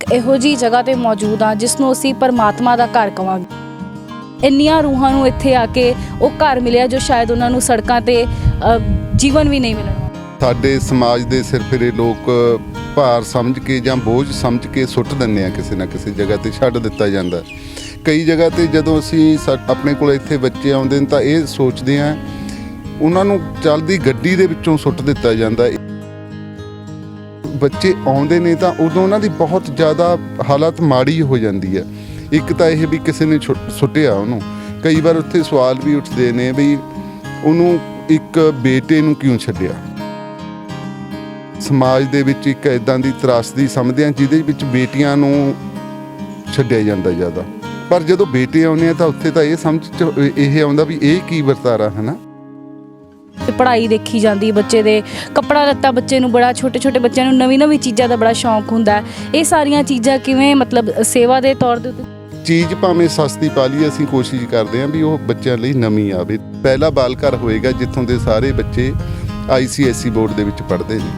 ਇੱਕ ਇਹੋ ਜੀ ਜਗ੍ਹਾ ਤੇ ਮੌਜੂਦ ਆ ਜਿਸ ਨੂੰ ਅਸੀਂ ਪਰਮਾਤਮਾ ਦਾ ਘਰ ਕਵਾਂਗੇ। ਇੰਨੀਆਂ ਰੂਹਾਂ ਨੂੰ ਇੱਥੇ ਆ ਕੇ ਉਹ ਘਰ ਮਿਲਿਆ ਜੋ ਸ਼ਾਇਦ ਉਹਨਾਂ ਨੂੰ ਸੜਕਾਂ ਤੇ ਅ, ਜੀਵਨ ਵੀ ਨਹੀਂ ਮਿਲਣਾ। ਸਾਡੇ ਸਮਾਜ ਦੇ ਸਿਰ ਲੋਕ ਭਾਰ ਸਮਝ ਕੇ ਜਾਂ ਬੋਝ ਸਮਝ ਕੇ ਸੁੱਟ ਦਿੰਦੇ ਆ ਕਿਸੇ ਨਾ ਕਿਸੇ ਜਗ੍ਹਾ ਤੇ ਛੱਡ ਦਿੱਤਾ ਜਾਂਦਾ। ਕਈ ਜਗ੍ਹਾ ਤੇ ਜਦੋਂ ਅਸੀਂ ਸਾ- ਆਪਣੇ ਕੋਲ ਇੱਥੇ ਬੱਚੇ ਆਉਂਦੇ ਨੇ ਤਾਂ ਇਹ ਸੋਚਦੇ ਆ ਉਹਨਾਂ ਨੂੰ ਚੱਲਦੀ ਗੱਡੀ ਦੇ ਵਿੱਚੋਂ ਸੁੱਟ ਦਿੱਤਾ ਜਾਂਦਾ। ਬੱਚੇ ਆਉਂਦੇ ਨੇ ਤਾਂ ਉਦੋਂ ਉਹਨਾਂ ਦੀ ਬਹੁਤ ਜ਼ਿਆਦਾ ਹਾਲਤ ਮਾੜੀ ਹੋ ਜਾਂਦੀ ਹੈ। ਇੱਕ ਤਾਂ ਇਹ ਵੀ ਕਿਸੇ ਨੇ ਸੁੱਟਿਆ ਉਹਨੂੰ। ਕਈ ਵਾਰ ਉੱਥੇ ਸਵਾਲ ਵੀ ਉੱਠਦੇ ਨੇ ਵੀ ਉਹਨੂੰ ਇੱਕ ਬੇਟੇ ਨੂੰ ਕਿਉਂ ਛੱਡਿਆ? ਸਮਾਜ ਦੇ ਵਿੱਚ ਇੱਕ ਇਦਾਂ ਦੀ ਤਰਾਸਦੀ ਸਮਝਦੇ ਆ ਜਿਹਦੇ ਵਿੱਚ ਬੇਟੀਆਂ ਨੂੰ ਛੱਡਿਆ ਜਾਂਦਾ ਜ਼ਿਆਦਾ। ਪਰ ਜਦੋਂ ਬੇਟੇ ਆਉਂਦੇ ਆ ਤਾਂ ਉੱਥੇ ਤਾਂ ਇਹ ਸਮਝ ਚ, ਇਹ ਆਉਂਦਾ ਵੀ ਇਹ ਕੀ ਵਰਤਾਰਾ, ਹੈ ਨਾ? ਤੇ ਪੜ੍ਹਾਈ ਦੇਖੀ ਜਾਂਦੀ ਬੱਚੇ ਦੇ। ਕੱਪੜਾ ਲੱਤਾ ਬੱਚੇ ਨੂੰ ਬੜਾ, ਛੋਟੇ ਛੋਟੇ ਬੱਚਿਆਂ ਨੂੰ ਨਵੀਂ ਨਵੀਂ ਚੀਜ਼ਾਂ ਦਾ ਬੜਾ ਸ਼ੌਂਕ ਹੁੰਦਾ ਇਹ ਸਾਰੀਆਂ ਚੀਜ਼ਾਂ ਕਿਵੇਂ ਮਤਲਬ ਸੇਵਾ ਦੇ ਤੌਰ ਦੇ ਉੱਤੇ ਚੀਜ਼ ਭਾਵੇਂ ਸਸਤੀ ਪਾ ਲਈ ਅਸੀਂ ਕੋਸ਼ਿਸ਼ ਕਰਦੇ ਹਾਂ ਵੀ ਉਹ ਬੱਚਿਆਂ ਲਈ ਨਵੀਂ ਆਵੇ। ਪਹਿਲਾ ਬਾਲ ਘਰ ਹੋਏਗਾ ਜਿੱਥੋਂ ਦੇ ਸਾਰੇ ਬੱਚੇ ਆਈਸੀਐਸਸੀ ਬੋਰਡ ਦੇ ਵਿੱਚ ਪੜ੍ਹਦੇ ਨੇ।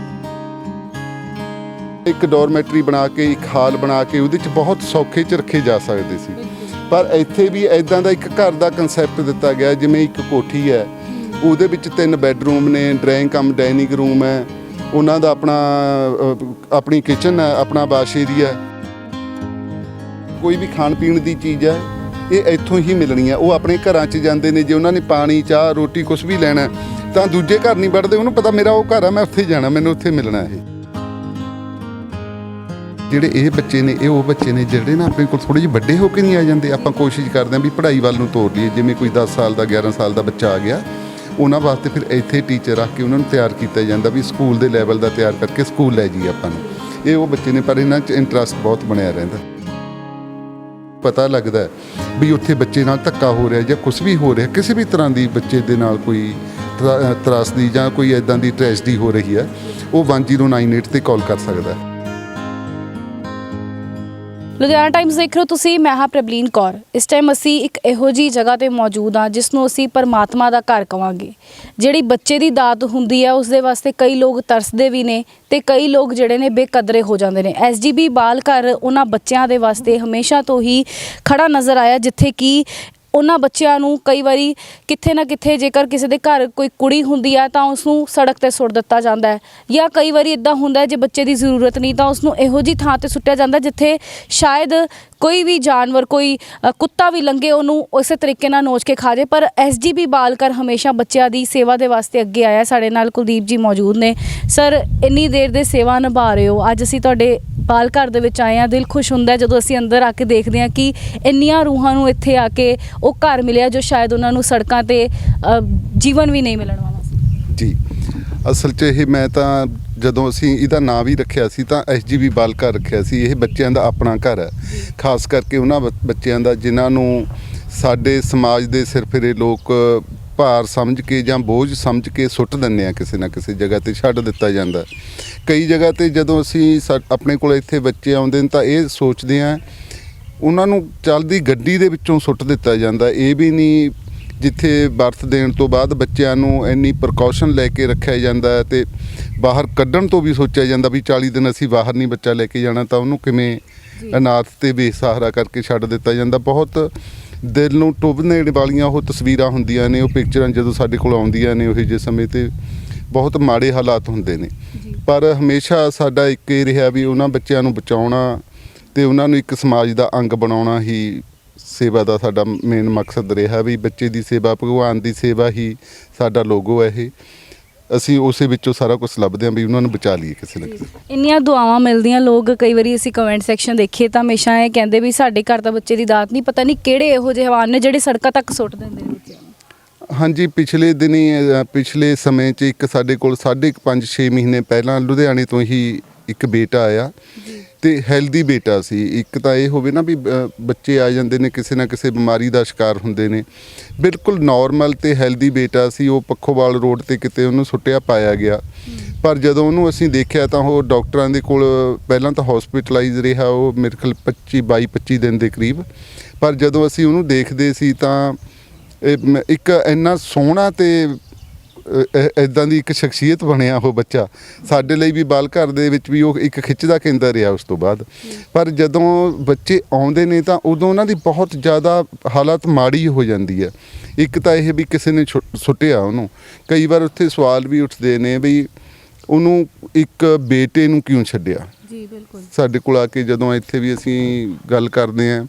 ਇੱਕ ਡੋਰਮੈਟਰੀ ਬਣਾ ਕੇ, ਇੱਕ ਹਾਲ ਬਣਾ ਕੇ ਉਹਦੇ ਵਿੱਚ ਬਹੁਤ ਸੌਖੇ ਚ ਰੱਖੇ ਜਾ ਸਕਦੇ ਸੀ। ਪਰ ਇੱਥੇ ਵੀ ਐਦਾਂ ਦਾ ਇੱਕ ਘਰ ਦਾ ਕਨਸੈਪਟ ਦਿੱਤਾ ਗਿਆ, ਜਿਵੇਂ ਇੱਕ ਕੋਠੀ ਹੈ। ਉਹਦੇ ਵਿੱਚ ਤਿੰਨ ਬੈੱਡਰੂਮ ਨੇ, ਡਰਾਇੰਗ ਕਮ ਡਾਈਨਿੰਗ ਰੂਮ ਹੈ। ਉਹਨਾਂ ਦਾ ਆਪਣਾ ਆਪਣੀ ਕਿਚਨ ਹੈ, ਆਪਣਾ ਵਾਸ਼ ਏਰੀਆ ਕੋਈ ਵੀ ਖਾਣ ਪੀਣ ਦੀ ਚੀਜ਼ ਹੈ, ਇਹ ਇੱਥੋਂ ਹੀ ਮਿਲਣੀ ਹੈ। ਉਹ ਆਪਣੇ ਘਰਾਂ 'ਚ ਜਾਂਦੇ ਨੇ, ਜੇ ਉਹਨਾਂ ਨੇ ਪਾਣੀ, ਚਾਹ, ਰੋਟੀ ਕੁਝ ਵੀ ਲੈਣਾ ਤਾਂ ਦੂਜੇ ਘਰ ਨਹੀਂ ਵੜਦੇ। ਉਹਨੂੰ ਪਤਾ ਮੇਰਾ ਉਹ ਘਰ ਹੈ, ਮੈਂ ਉੱਥੇ ਜਾਣਾ, ਮੈਨੂੰ ਉੱਥੇ ਮਿਲਣਾ ਇਹ। ਜਿਹੜੇ ਇਹ ਬੱਚੇ ਨੇ, ਇਹ ਉਹ ਬੱਚੇ ਨੇ ਜਿਹੜੇ ਨਾ ਆਪਣੇ ਕੋਲ ਥੋੜੇ ਜਿਹੇ ਵੱਡੇ ਹੋ ਕੇ ਨਹੀਂ ਆ ਜਾਂਦੇ। ਆਪਾਂ ਕੋਸ਼ਿਸ਼ ਕਰਦੇ ਹਾਂ ਵੀ ਪੜ੍ਹਾਈ ਵੱਲ ਨੂੰ ਤੋਰ ਲਈਏ। ਜਿਵੇਂ ਕੋਈ 10 ਸਾਲ ਦਾ 11 ਸਾਲ ਦਾ ਬੱਚਾ ਆ ਗਿਆ ਉਹਨਾਂ ਵਾਸਤੇ ਫਿਰ ਇੱਥੇ ਟੀਚਰ ਰੱਖ ਕੇ ਉਹਨਾਂ ਨੂੰ ਤਿਆਰ ਕੀਤਾ ਜਾਂਦਾ ਵੀ ਸਕੂਲ ਦੇ ਲੈਵਲ ਦਾ ਤਿਆਰ ਕਰਕੇ ਸਕੂਲ ਲੈ ਜਾਈਏ ਆਪਾਂ ਨੂੰ। ਇਹ ਉਹ ਬੱਚੇ ਨੇ, ਪਰ ਇਹਨਾਂ 'ਚ ਇੰਟਰਸਟ ਬਹੁਤ ਬਣਿਆ ਰਹਿੰਦਾ। ਪਤਾ ਲੱਗਦਾ ਵੀ ਉੱਥੇ ਬੱਚੇ ਨਾਲ ਧੱਕਾ ਹੋ ਰਿਹਾ ਜਾਂ ਕੁਝ ਵੀ ਹੋ ਰਿਹਾ, ਕਿਸੇ ਵੀ ਤਰ੍ਹਾਂ ਦੀ ਬੱਚੇ ਦੇ ਨਾਲ ਕੋਈ ਤਰਾ- ਤਰਾਸਦੀ ਜਾਂ ਕੋਈ ਐਦਾਂ ਦੀ ਟ੍ਰੈਜਡੀ ਹੋ ਰਹੀ ਹੈ, ਉਹ 1098 ਤੇ ਕਾਲ ਕਰ ਸਕਦਾ ਹੈ। ਲੁਧਿਆਣਾ ਟਾਈਮਸ ਦੇਖ ਰਹੇ ਹੋ ਤੁਸੀਂ, ਮੈਂ ਹਾਂ ਪ੍ਰਬਲੀਨ ਕੌਰ। ਇਸ ਟਾਈਮ ਅਸੀਂ ਇੱਕ ਇਹੋ ਜੀ ਜਗ੍ਹਾ ਤੇ ਮੌਜੂਦ ਹਾਂ ਜਿਸ ਨੂੰ ਅਸੀਂ ਪਰਮਾਤਮਾ ਦਾ ਘਰ ਕਵਾਂਗੇ। ਜਿਹੜੀ ਬੱਚੇ ਦੀ ਦਾਤ ਹੁੰਦੀ ਹੈ ਉਸ ਦੇ ਵਾਸਤੇ ਕਈ ਲੋਕ ਤਰਸਦੇ ਵੀ ਨੇ ਤੇ ਕਈ ਲੋਕ ਜਿਹੜੇ ਨੇ ਬੇਕਦਰੇ ਹੋ ਜਾਂਦੇ ਨੇ। ਐਸਜੀਬੀ ਬਾਲ ਘਰ ਉਹਨਾਂ ਬੱਚਿਆਂ ਦੇ ਵਾਸਤੇ ਹਮੇਸ਼ਾ ਤੋਂ ਹੀ ਖੜਾ ਨਜ਼ਰ ਆਇਆ, ਜਿੱਥੇ ਕਿ ਉਹਨਾਂ ਬੱਚਿਆਂ ਨੂੰ ਕਈ ਵਾਰੀ ਕਿੱਥੇ ਨਾ ਕਿੱਥੇ ਜੇਕਰ ਕਿਸੇ ਦੇ ਘਰ ਕੋਈ ਕੁੜੀ ਹੁੰਦੀ ਆ ਤਾਂ ਉਸ ਨੂੰ ਸੜਕ ਤੇ ਸੁੱਟ ਦਿੱਤਾ ਜਾਂਦਾ ਹੈ। ਜਾਂ ਕਈ ਵਾਰੀ ਇਦਾਂ ਹੁੰਦਾ ਜੇ ਬੱਚੇ ਦੀ ਜ਼ਰੂਰਤ ਨਹੀਂ ਤਾਂ ਉਸ ਨੂੰ ਇਹੋ ਜੀ ਥਾਂ ਤੇ ਸੁੱਟਿਆ ਜਾਂਦਾ ਜਿੱਥੇ ਸ਼ਾਇਦ ਕੋਈ ਵੀ ਜਾਨਵਰ ਕੋਈ ਅ, ਕੁੱਤਾ ਵੀ ਲੰਗੇ ਉਹਨੂੰ ਉਸੇ ਤਰੀਕੇ ਨਾਲ ਨੋਚ ਕੇ ਖਾ ਜੇ। ਪਰ ਐਸਜੀਬੀ ਬਾਲਕਰ ਹਮੇਸ਼ਾ ਬੱਚਿਆਂ ਦੀ ਸੇਵਾ ਦੇ ਵਾਸਤੇ ਅੱਗੇ ਆਇਆ। ਸਾਡੇ ਨਾਲ ਕੁਲਦੀਪ ਜੀ ਮੌਜੂਦ ਨੇ। ਸਰ ਇੰਨੀ ਦੇਰ ਦੇ ਸੇਵਾ ਨਿਭਾ ਰਹੇ ਹੋ। ਅੱਜ ਅਸੀਂ ਤੁਹਾਡੇ ਬਾਲ ਘਰ ਦੇ ਵਿੱਚ ਆਏ ਆ ਦਿਲ ਖੁਸ਼ ਹੁੰਦਾ ਹੈ ਜਦੋਂ ਅਸੀਂ ਅੰਦਰ ਆ ਕੇ ਦੇਖਦੇ ਹਾਂ ਕਿ ਇੰਨੀਆਂ ਰੂਹਾਂ ਨੂੰ ਇੱਥੇ ਆ ਕੇ ਉਹ ਘਰ ਮਿਲਿਆ ਜੋ ਸ਼ਾਇਦ ਉਹਨਾਂ ਨੂੰ ਸੜਕਾਂ ਤੇ ਅ, ਜੀਵਨ ਵੀ ਨਹੀਂ ਮਿਲਣ ਵਾਲਾ ਸੀ। ਜੀ। ਅਸਲ 'ਚ ਇਹ ਮੈਂ ਤਾਂ ਜਦੋਂ ਅਸੀਂ ਇਹਦਾ ਨਾਂ ਵੀ ਰੱਖਿਆ ਸੀ ਤਾਂ ਐਸਜੀਬੀ ਬਾਲਕਾ ਰੱਖਿਆ ਸੀ। ਇਹ ਬੱਚਿਆਂ ਦਾ ਆਪਣਾ ਘਰ ਹੈ। ਖਾਸ ਕਰਕੇ ਉਹਨਾਂ ਬ- ਬੱਚਿਆਂ ਦਾ ਜਿਨ੍ਹਾਂ ਨੂੰ ਸਾਡੇ ਸਮਾਜ ਦੇ ਸਿਰਫਿਰੇ ਲੋਕ ਭਾਰ ਸਮਝ ਕੇ ਜਾਂ ਬੋਝ ਸਮਝ ਕੇ ਸੁੱਟ ਦਿੰਦੇ ਆ ਕਿਸੇ ਨਾ ਕਿਸੇ ਜਗ੍ਹਾ ਤੇ, ਛੱਡ ਦਿੱਤਾ ਜਾਂਦਾ ਕਈ ਜਗ੍ਹਾ ਤੇ ਜਦੋਂ ਅਸੀਂ ਸਾ- ਆਪਣੇ ਕੋਲ ਇੱਥੇ ਬੱਚੇ ਆਉਂਦੇ ਨੇ ਤਾਂ ਇਹ ਸੋਚਦੇ ਆ, ਉਹਨਾਂ ਨੂੰ ਚੱਲਦੀ ਗੱਡੀ ਦੇ ਵਿੱਚੋਂ ਸੁੱਟ ਦਿੱਤਾ ਜਾਂਦਾ। ਇਹ ਵੀ ਨਹੀਂ ਜਿੱਥੇ ਬਰਥ ਦੇਣ ਤੋਂ ਬਾਅਦ ਬੱਚਿਆਂ ਨੂੰ ਇੰਨੀ ਪ੍ਰੀਕਾਸ਼ਨ ਲੈ ਕੇ ਰੱਖਿਆ ਜਾਂਦਾ ਤੇ ਬਾਹਰ ਕੱਢਣ ਤੋਂ ਵੀ ਸੋਚਿਆ ਜਾਂਦਾ ਵੀ 40 ਦਿਨ ਅਸੀਂ ਬਾਹਰ ਨਹੀਂ ਬੱਚਾ ਲੈ ਕੇ ਜਾਣਾ ਤਾਂ ਉਹਨੂੰ ਕਿਵੇਂ ਅਨਾਥ ਤੇ ਬੇਸਹਾਰਾ ਕਰਕੇ ਛੱਡ ਦਿੱਤਾ ਜਾਂਦਾ। ਬਹੁਤ ਦਿਲ ਨੂੰ ਟੁੱਭਣੇ ਵਾਲੀਆਂ ਉਹ ਤਸਵੀਰਾਂ ਹੁੰਦੀਆਂ ਨੇ ਉਹ ਪਿਕਚਰਾਂ ਜਦੋਂ ਸਾਡੇ ਕੋਲ ਆਉਂਦੀਆਂ ਨੇ ਉਹ ਜਿਹੇ ਸਮੇਂ ਤੇ ਬਹੁਤ ਮਾੜੇ ਹਾਲਾਤ ਹੁੰਦੇ ਨੇ। ਪਰ ਹਮੇਸ਼ਾ ਸਾਡਾ ਇੱਕ ਇਹ ਰਿਹਾ ਵੀ ਉਹਨਾਂ ਬੱਚਿਆਂ ਨੂੰ ਬਚਾਉਣਾ ਤੇ ਉਹਨਾਂ ਨੂੰ ਇੱਕ ਸਮਾਜ ਦਾ ਅੰਗ ਬਣਾਉਣਾ ਹੀ ਸੇਵਾ ਦਾ ਸਾਡਾ ਮੇਨ ਮਕਸਦ ਰਿਹਾ ਵੀ ਬੱਚੇ ਦੀ ਸੇਵਾ ਭਗਵਾਨ ਦੀ ਸੇਵਾ ਹੀ ਸਾਡਾ ਲੋਗੋ ਹੈ ਇਹ। ਅਸੀਂ ਉਸੇ ਵਿੱਚੋਂ ਸਾਰਾ ਕੁਝ ਲੱਭਦੇ ਹਾਂ ਵੀ ਉਹਨਾਂ ਨੂੰ ਬਚਾ ਲਈਏ ਕਿਸੇ ਨਾ ਕਿਸੇ। ਇੰਨੀਆਂ ਦੁਆਵਾਂ ਮਿਲਦੀਆਂ ਲੋਕ ਕਈ ਵਾਰੀ ਅਸੀਂ ਕਮੈਂਟ ਸੈਕਸ਼ਨ ਦੇਖੀਏ ਤਾਂ ਹਮੇਸ਼ਾ ਇਹ ਕਹਿੰਦੇ ਵੀ ਸਾਡੇ ਘਰ ਤਾਂ ਬੱਚੇ ਦੀ ਦਾਤ ਨਹੀਂ ਪਤਾ ਨਹੀਂ ਕਿਹੜੇ ਇਹੋ ਜਿਹੇ ਹਵਾਨ ਨੇ ਜਿਹੜੇ ਸੜਕਾਂ ਤੱਕ ਸੁੱਟ ਦਿੰਦੇ ਨੇ ਬੱਚਿਆਂ ਨੂੰ। ਹਾਂਜੀ ਪਿਛਲੇ ਦਿਨੀ ਪਿਛਲੇ ਸਮੇਂ 'ਚ ਇੱਕ ਸਾਡੇ ਕੋਲ ਸਾਢੇ 5-6 ਮਹੀਨੇ ਪਹਿਲਾਂ ਲੁਧਿਆਣੇ ਤੋਂ ਹੀ ਇੱਕ ਬੇਟਾ ਆਇਆ। ਤੇ ਹੈਲਦੀ ਬੇਟਾ ਸੀ। ਇੱਕ ਤਾਂ ਇਹ ਹੋਵੇ ਨਾ ਵੀ ਬੱਚੇ ਆ ਜਾਂਦੇ ਨੇ, ਕਿਸੇ ਨਾ ਕਿਸੇ ਬਿਮਾਰੀ ਦਾ ਸ਼ਿਕਾਰ ਹੁੰਦੇ ਨੇ। ਬਿਲਕੁਲ ਨਾਰਮਲ ਤੇ ਹੈਲਦੀ ਬੇਟਾ ਸੀ। ਉਹ ਪੱਖੋਵਾਲ ਰੋਡ ਤੇ ਕਿਤੇ ਉਹਨੂੰ ਸੁੱਟਿਆ, ਪਾਇਆ ਗਿਆ। ਪਰ ਜਦੋਂ ਉਹਨੂੰ ਅਸੀਂ ਦੇਖਿਆ ਤਾਂ ਉਹ ਡਾਕਟਰਾਂ ਦੇ ਕੋਲ, ਪਹਿਲਾਂ ਤਾਂ ਹਸਪੀਟਲਾਈਜ਼ ਰਿਹਾ। ਉਹ ਮੇਰੇ ਖਿਆਲ 25 22 25 ਦਿਨ ਦੇ ਕਰੀਬ। ਪਰ ਜਦੋਂ ਅਸੀਂ ਉਹਨੂੰ ਦੇਖਦੇ ਸੀ ਤਾਂ, ਇਹ ਇੱਕ ਇੰਨਾ ਸੋਹਣਾ ਤੇ ਇਦਾਂ ਦੀ ਇੱਕ ਸ਼ਖਸੀਅਤ ਬਣਿਆ ਉਹ ਬੱਚਾ। ਸਾਡੇ ਲਈ ਵੀ ਬਾਲ ਘਰ ਦੇ ਵਿੱਚ ਵੀ ਉਹ ਇੱਕ ਖਿੱਚ ਦਾ ਕੇਂਦਰ ਰਿਹਾ ਉਸ ਤੋਂ ਬਾਅਦ। ਪਰ ਜਦੋਂ ਬੱਚੇ ਆਉਂਦੇ ਨੇ ਤਾਂ ਉਦੋਂ ਉਹਨਾਂ ਦੀ ਬਹੁਤ ਜ਼ਿਆਦਾ ਹਾਲਤ ਮਾੜੀ ਹੋ ਜਾਂਦੀ ਹੈ। ਇੱਕ ਤਾਂ ਇਹ ਵੀ ਕਿਸੇ ਨੇ ਸੁੱਟਿਆ ਉਹਨੂੰ। ਕਈ ਵਾਰ ਉੱਥੇ ਸਵਾਲ ਵੀ ਉੱਠਦੇ ਨੇ ਵੀ ਉਹਨੂੰ ਇੱਕ ਬੇਟੇ ਨੂੰ ਕਿਉਂ ਛੱਡਿਆ? ਜੀ ਬਿਲਕੁਲ। ਸਾਡੇ ਕੋਲ ਆ ਕੇ ਜਦੋਂ ਇੱਥੇ ਵੀ ਅਸੀਂ ਗੱਲ ਕਰਦੇ ਆਂ